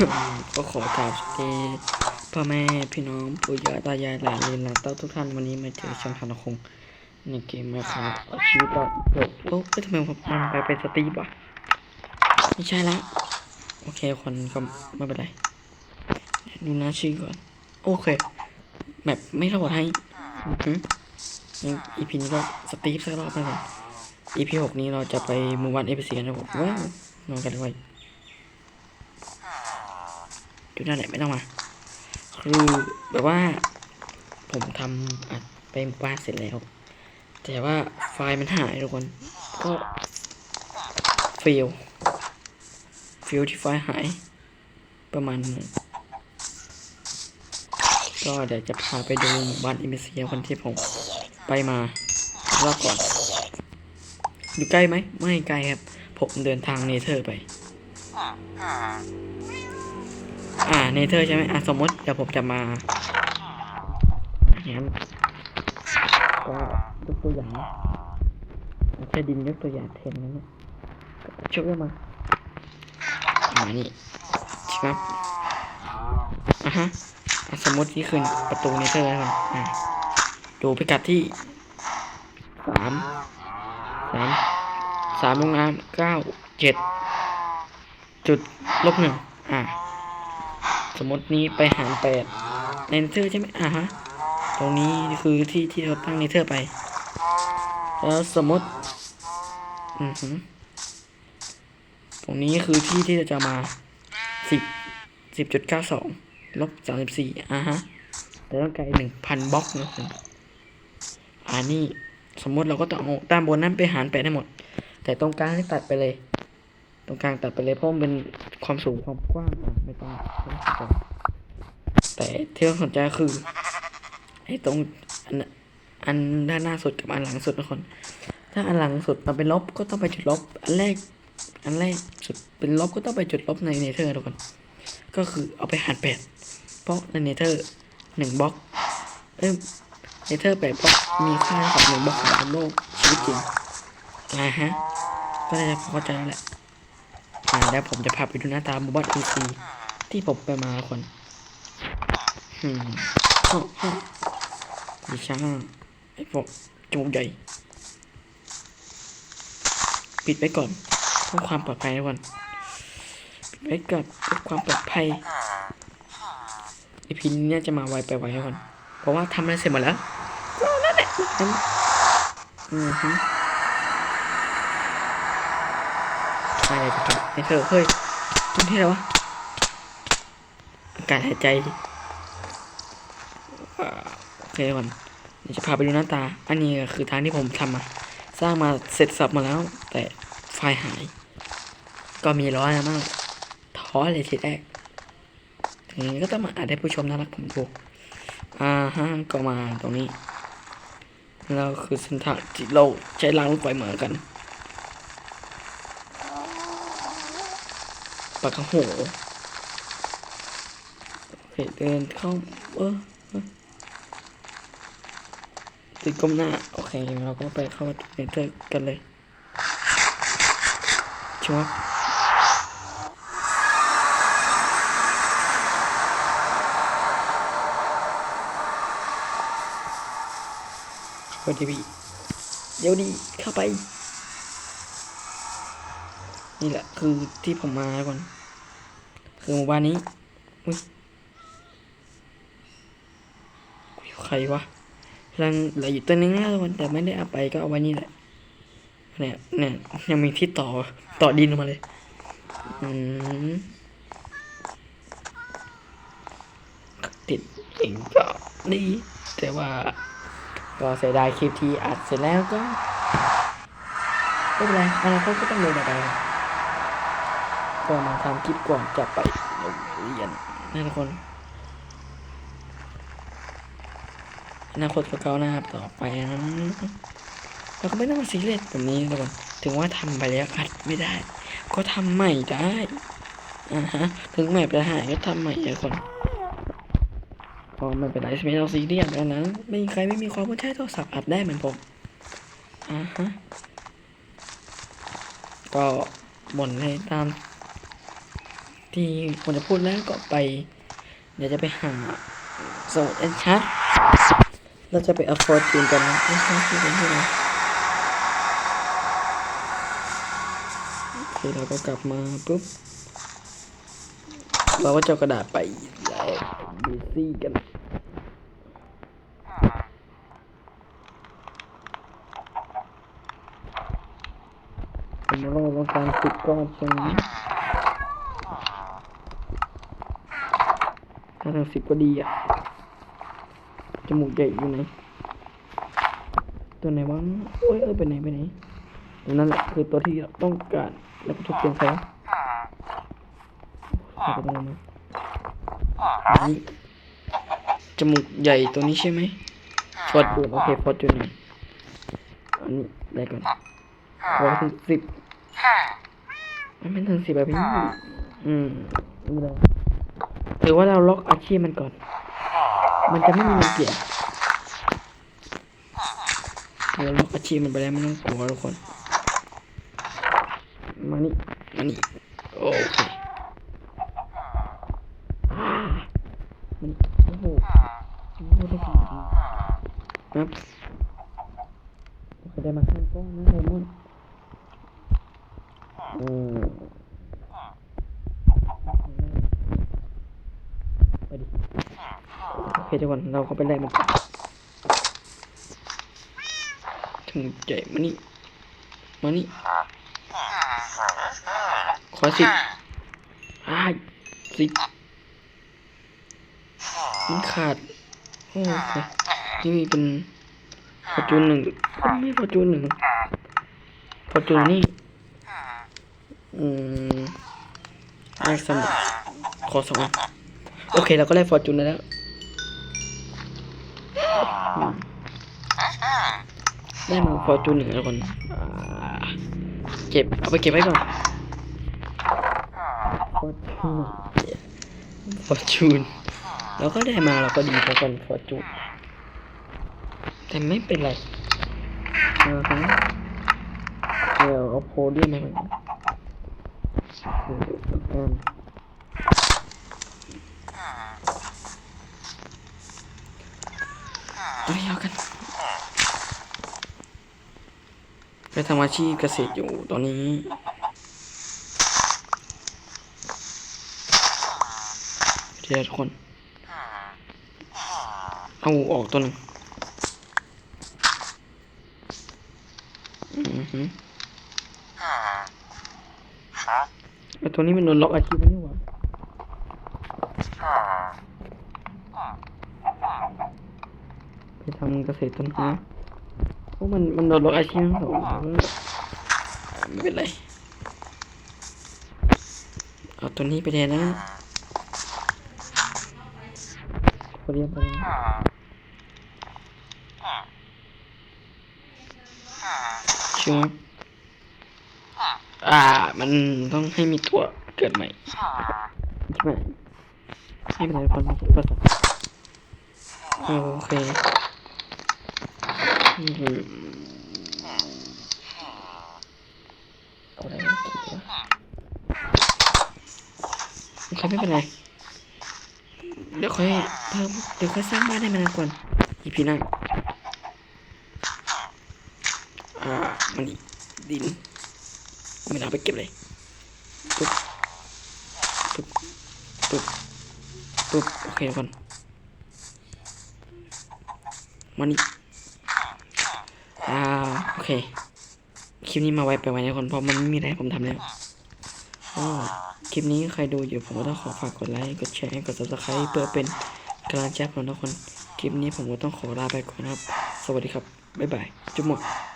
ก็ขอกราบสวัสดีพ่อแม่พี่น้องปู่ย่าตายายหลานเลนหลานเต้าทุกท่านวันนี้มาเจอช่องทานคงในเกมมาครับชีวิตต่อจบโอ้ก็ทำไมผมมันไปเป็นสตรีฟวะไม่ใช่ละโอเคคนก็ไม่เป็นไรดูหน้าชื่อก่อน โอเคแบบไม่ระบดให้อือหืออีพีนี้ก็สตรีฟสักรอบแล้วกันอีพีหกนี้เราจะไปมู่บ้านเอฟซีกันนะผมว้าวนอนกันเลย อยู่นั่นแหละไม่ต้องมา คือแบบว่า ผมทำอัดไปบ้านเสร็จแล้ว แต่ว่าไฟล์มันหายทุกคน ก็เฟลเฟลที่ไฟล์หาย ประมาณนึงก็เดี๋ยวจะพาไปดูหมู่บ้านอิมเมเซียคนที่ผมไปมารอบก่อน อยู่ใกล้ไหม ไม่ไกลครับ ผมเดินทางเนเธอร์ไป อ่าเนเธอร์ใช่ไหมอะสมมติเดี๋ยวผมจะมางั้นก็ยกตัวอย่างเอาแค่ดินยกตัวอย่างแทนนั้นนะชกมามานี่ครับอะฮะสมมตินี่คือประตูเนเธอร์แล้วกันอะดูพิกัดที่สามสามสามลงน้ำเก้าเจ็ดจุดลบหนึ่งอะ สมมตินี้ไปหารแปดในเนเธอร์ใช่ไหมอ่าฮะ ตรงนี้คือที่ที่เราตั้งเนเธอร์ไป แล้วสมมติ อือหือตรงนี้คือที่ที่เราจะมาสิบสิบจุดเก้าสองลบสามสิบสี่อ่าฮะแต่ต้องไกลหนึ่งพันบล็อกนะคุณอ่านี่สมมติเราก็ต้องเอาด้านบนนั้นไปหารแปดให้หมด แต่ตรงกลางนี่ตัดไปเลย รงกลางตัดไปเลยเพราะมันเป็นความสูงความกว้างอะไม่ต้องแต่ที่ต้องสนใจคือไอ้ตรงอันอันด้านหน้าสุดกับอันหลังสุดทุกคนถ้าอันหลังสุดมันเป็นลบก็ต้องไปจุดลบ อันแรก อันแรกสุดเป็นลบก็ต้องไปจุดลบในเนเธอร์ทุกคน ก็คือเอาไปหารแปดเพราะในเนเธอร์หนึ่งบล็อกเอ้ยเนเธอร์แปดบล็อกมีค่าเท่ากับหนึ่งบล็อกของโลกชีวิตจริงอ่าฮะ ก็น่าจะพอใจแล้วแหละ แล้วผมจะพาไปดูหน้าตาหมู่บ้านอีซีที่ผมไปมาคนอืมโอ้โหดิช่างไอ้พวกจมูกใหญ่ ปิดไว้ก่อนเพื่อความปลอดภัยนะก่อนปิดไว้ก่อนเพื่อความปลอดภัยไอพินเนี่ยจะมาไวไปไวนะก่อนเพราะว่าทำอะไรเสร็จหมดแล้วนั่นแหละนั่นอือฮึ อะไรจะกินให้เธอเฮ้ยกินที่ไหนวะอากาศหายใจโอเคก่อนเดี๋ยวจะพาไปดูหน้าตา อันนี้คือทางที่ผมทำมาสร้างมาเสร็จสับมาแล้ว แต่ไฟหาย ก็มีร้อยนะมากท้อเลยทีแรกถึงนี้ก็ต้องมาอัดให้ผู้ชมน่ารักผมดูอ่าฮะก็มาตรงนี้ แล้วคือเส้นทางที่เราใช้รางรถไฟเหมือนกัน ปากกระโหโอเคเดินเข้าเออติดก้มหน้า โอเค เราก็ไปเข้าเนเธอร์กันเลยชัวร์เข้าทีวีเดี๋ยวดีเข้าไป นี่แหละ คือที่ผมมาก่อน คือหมู่บ้านนี้อุ้ยใครวะกำลังเหลืออยู่ตัวนึงนะทุกคนแต่ไม่ได้เอาไปก็เอาไว้นี่แหละเนี่ยเนี่ยยังมีที่ต่อต่อดินมาเลย อืมติดเองก็ดีแต่ว่า ก็เสียดายคลิปที่อัดเสร็จแล้วก็ ไม่เป็นไรอนาคตก็ต้องเดินต่อไป ก็มาทำคลิปก่อนจะไปโรงเรียนนะทุกคนอนาคตก็ก้าวหน้าต่อไปนะเราก็ไม่ต้องมาซีเรียสแบบนี้ทุกคนถึงว่าทำไปแล้วอัดไม่ได้ ก็ทำใหม่ได้อ่าฮะถึงใหม่ไปหายก็ทำใหม่ทุกคนก็ไม่เป็นไรไม่ต้องซีเรียสอันนั้นไม่มีใครไม่มีความว่าใช้โทรศัพท์อัดได้เหมือนผมอ่าฮะก็บ่นให้ตาม ที่ควรจะพูดแล้วก็ไป เดี๋ยวจะไปหาสมุดแอนชัดเราจะไปอัฟฟร์จูนกันนะไม่ใช่ที่เป็นที่ไหนโอเคเราก็กลับมาปุ๊บ เราก็จะเอากระดาษไปแล้วบีซี่กันผมว่าเราต้องการติดก้องใช่ไหมาทางสิบก็ดีอะ จมูกใหญ่อยู่ไหน ตัวไหนวะโอ้ยเอ้ยไปไหนไปไหนนั้นแหละคือตัวที่เราต้องการแล้วก็ทุบเปลี่ยนใครวะใครก็ต้นนี้จมูกใหญ่ตัวนี้ใช่ไหมฟอร์จูนโอเคฟอร์จูนหน่อยอันนี้ได้ก่อนขอถึงสิบมันไม่ถึงสิบแบบนี้อืมไม่เป็นไร หรือว่าเราล็อกอาชีพมันก่อน มันจะไม่มีเงินเปลี่ยนเราล็อกอาชีพมันไปแล้วไม่ต้องกลัวทุกคน มานี่ มานี่ โอเคมันโอ้โหโอ้โหได้ดีครับได้มาข้างกล้องนะไดมอนด์อืมไปดิโอเคทุกคนเราก็ไปไล่มันถึงใจมานี่มานี่ขอสิอ้ายสิมันขาดโอเคนี่เป็นฟอจูนหนึ่งไม่ฟอจูนหนึ่งฟอจูนนี่อืมแรกสมุดขอสองโอเคเราก็ได้ฟอร์จูนแล้ว ได้มาฟอร์จูนหนึ่งแล้วก่อนเก็บเอาไปเก็บไว้ก่อนฟอร์จูนฟอร์จูนเราก็ได้มาเราก็ดีพอกันฟอร์จูนแต่ไม่เป็นไรอ่าฮะเดี๋ยวเอาโพเดียมมก่อน อืมเอาเอากัน ไปทำอาชีพเกษตรอยู่ตอนนี้เดี๋ยวทุกคน เอาออกตัวหนึ่งอือฮึไอตัวนี้มันโดนล็อกอาชีพแล้วนี่หว่า ไปทำเกษตรต้นไม้เพราะมันมันโดนล็อกอาชีพทั้งสองไม่เป็นไร เอาตัวนี้ไปแทนนะพอเรียนไปแล้วใช่ไหมอ่า มันต้องให้มีตัวเกิดใหม่ใช่ไหมไม่เป็นไรคนไม่ใช่ภาษาโอเค อืมเอาอะไรโอเคไม่เป็นไร เดี๋ยวค่อยเพิ่มเดี๋ยวค่อยสร้างบ้านให้มันก่อนอีพีหน้าอ่า มันดินไม่เอาไปเก็บเลยปุ๊บปุ๊บปุ๊บปุ๊บโอเคทุกคนมานี่ อ่าโอเค คลิปนี้มาไว้ไปไว้นะทุกคนเพราะมันไม่มีอะไรผมทำแล้วก็คลิปนี้ใครดูอยู่ผมก็ต้องขอฝากกดไลค์กดแชร์กด subscribe เพื่อเป็นกำลังใจผมทุกคน คลิปนี้ผมก็ต้องขอลาไปก่อนนะครับ สวัสดีครับ บ๊ายบาย จุ๊บหมด